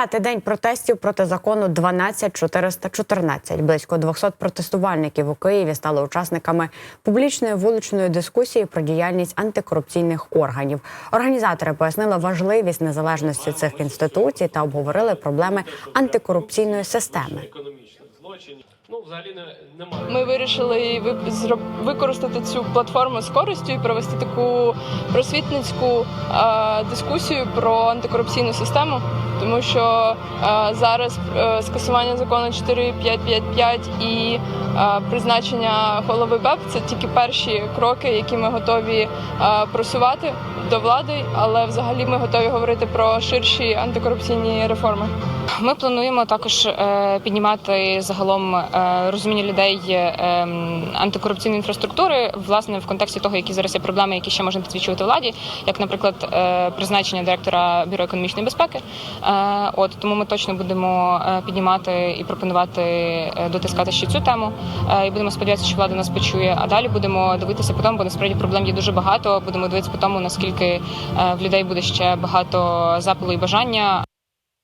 П'ятий день протестів проти закону 12414. Близько 200 протестувальників у Києві стали учасниками публічної вуличної дискусії про діяльність антикорупційних органів. Організатори пояснили важливість незалежності цих інституцій та обговорили проблеми антикорупційної системи. Ну, взагалі не немає. Ми вирішили ви- використати цю платформу з користю і провести таку просвітницьку дискусію про антикорупційну систему, тому що е, зараз е, скасування закону 4555 і е, призначення голови БЕП це тільки перші кроки, які ми готові просувати до влади, але взагалі ми готові говорити про ширші антикорупційні реформи. Ми плануємо також піднімати загалом розуміння людей ем, антикорупційної інфраструктури, власне, в контексті того, які зараз є проблеми, які ще можна підсвічувати владі, як, наприклад, призначення директора бюро економічної безпеки. Е, От тому ми точно будемо е, піднімати і пропонувати е, дотискати ще цю тему. І будемо сподіватися, що влада нас почує. А далі будемо дивитися по тому, бо насправді проблем є дуже багато. Будемо дивитися по тому, наскільки в людей буде ще багато запалу і бажання.